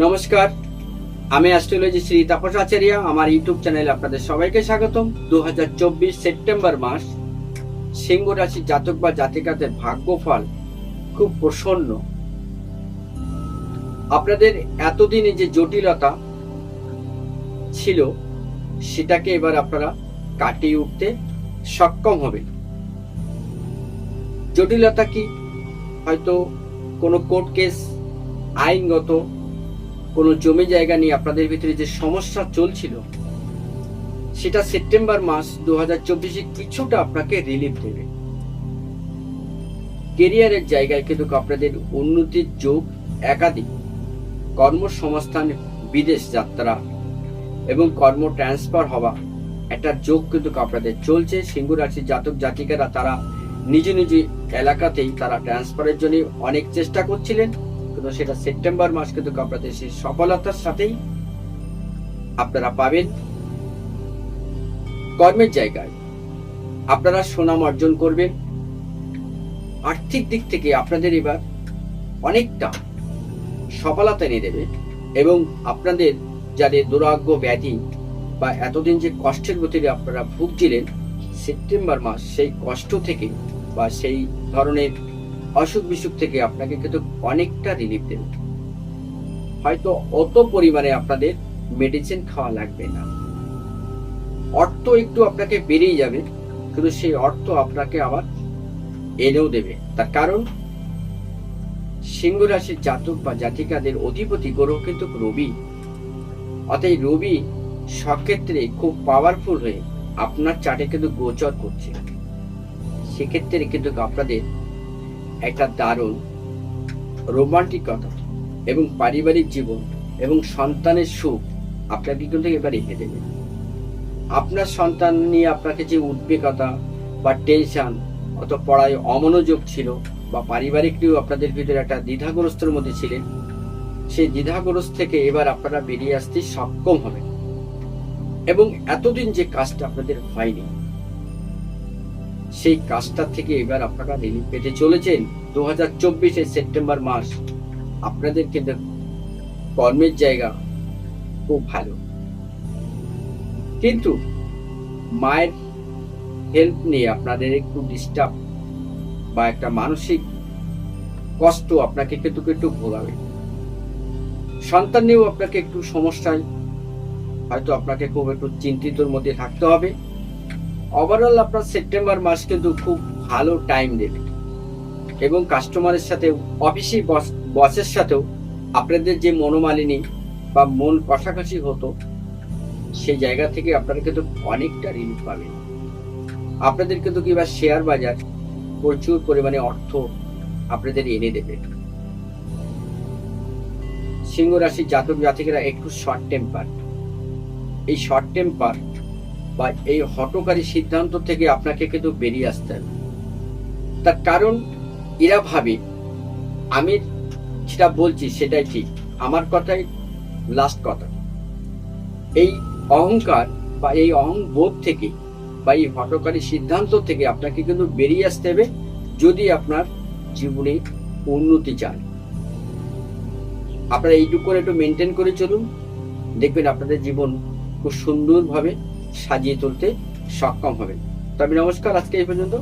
নমস্কার, আমি অ্যাস্ট্রোলজি শ্রী তাপস আচার্য। আমার ইউটিউব চ্যানেলে আপনাদের সবাইকে স্বাগতম। দু হাজার চব্বিশ সেপ্টেম্বর মাস, সিংহ রাশি জাতক বা জাতিকাদের ভাগ্যফল খুব প্রসন্ন। আপনাদের এতদিনে যে জটিলতা ছিল, সেটাকে এবার আপনারা কাটিয়ে উঠতে সক্ষম হবেন। জটিলতা কি? হয়তো কোনো কোর্ট কেস আইনগত কোনো জমি জায়গা নিয়ে আপনাদের ভিতরে যে সমস্যা চলছিল, সেটা সেপ্টেম্বর মাস দু হাজার চব্বিশে কিছুটা আপনাকে রিলিফ দেবে। কেরিয়ারের জায়গায় কিন্তু আপনাদের উন্নতির যোগ একাধিক। কর্মসংস্থান, বিদেশ যাত্রা এবং কর্ম ট্রান্সফার হওয়া, একটা যোগ কিন্তু আপনাদের চলছে। সিংহ রাশির জাতক জাতিকারা, তারা নিজ নিজ এলাকাতেই তারা ট্রান্সফারের জন্য অনেক চেষ্টা করছিলেন। কিন্তু সেটা সেপ্টেম্বর মাস কিন্তু আপনাদের সেই সফলতার সাথেই আপনারা পাবেন কর্মের জায়গায়। আপনারা সুনাম অর্জন করবেন। আর্থিক দিক থেকে আপনাদের এবার অনেকটা সফলতা এনে দেবে এবং আপনাদের যাদের দুরাগ্য ব্যাধি বা এতদিন যে কষ্টের গতিতে আপনারা ভুগছিলেন, সেপ্টেম্বর মাস সেই কষ্ট থেকে বা সেই ধরনের অসুখ বিসুখ থেকে আপনাকে কিন্তু অনেকটা রিলিফ দেবে। হয়তো অত পরিমাণে আপনাদের মেডিসিন খাওয়া লাগবে না। অর্থ একটু আপনাকে বেরিয়ে যাবে, কিন্তু সেই অর্থ আপনাকে আবার এনেও দেবে। তার কারণ, সিংহ রাশির জাতক বা জাতিকাদের অধিপতি গ্রহ কিন্তু রবি। অতএব রবি সক্ষেত্রে খুব পাওয়ারফুল হয়ে আপনার চাটে কিন্তু গোচর করছে। সেক্ষেত্রে কিন্তু আপনাদের একটা দারুণ রোমান্টিকতা এবং পারিবারিক জীবন এবং সন্তানের সুখ আপনাকে কিন্তু এবার এনে দেবে। আপনার সন্তান নিয়ে আপনাকে যে উদ্বেগতা বা টেনশন অত পড়ায় অমনোযোগ ছিল বা পারিবারিক নিয়েও আপনাদের ভিতরে একটা দ্বিধাগ্রস্তর মধ্যে ছিলেন, সেই দ্বিধাগ্রস্ত থেকে এবার আপনারা বেরিয়ে আসতে সক্ষম হবেন। এবং এতদিন যে কাজটা আপনাদের হয়নি সেই কাজটা থেকে এবার আপনারা রিলিফ পেতে চলেছেন দু হাজার চব্বিশে সেপ্টেম্বর মাস। আপনাদের কিন্তু কর্মের জায়গা খুব ভালো। কিন্তু মায়ের হেল্প নিয়ে আপনাদের একটু ডিস্টার্ব বা একটা মানসিক কষ্ট আপনাকে কিন্তু একটু ভোগাবে। সন্তান নিয়েও আপনাকে একটু সমস্যায় হয়তো আপনাকে খুব একটু চিন্তিতর মধ্যে থাকতে হবে। ওভারঅল আপনার সেপ্টেম্বর মাস কিন্তু খুব ভালো টাইম দেবে। এবং কাস্টমারের সাথে অফিসে বস বসের সাথেও আপনাদের যে মনোমালিনী বা মন কষাকষি হতো, সেই জায়গা থেকে আপনারা কিন্তু অনেকটা রিলিফ পাবেন। আপনাদের কিন্তু কি বা শেয়ার বাজার প্রচুর পরিমাণে অর্থ আপনাদের এনে দেবে। সিংহ রাশির জাতক জাতিকেরা একটু শর্ট টেম্পার এই শর্ট টেম্পার বা এই হটকারী সিদ্ধান্ত থেকে আপনাকে কিন্তু বেরিয়ে আসতে হবে। তার কারণ এরা ভাবে, আমি যেটা বলছি সেটাই ঠিক, আমার কথাই লাস্ট কথা। এই অহংকার বা এই অহংবোধ থেকে বা এই হটকারী সিদ্ধান্ত থেকে আপনাকে কিন্তু বেরিয়ে আসতে হবে যদি আপনার জীবনে উন্নতি চান। আপনারা এইটুকু করে একটু মেনটেন করে চলুন। দেখবেন আপনাদের জীবন খুব সুন্দরভাবে সাজিয়ে তুলতে সক্ষম হবেন তবে নমস্কার আজকে এই পর্যন্ত।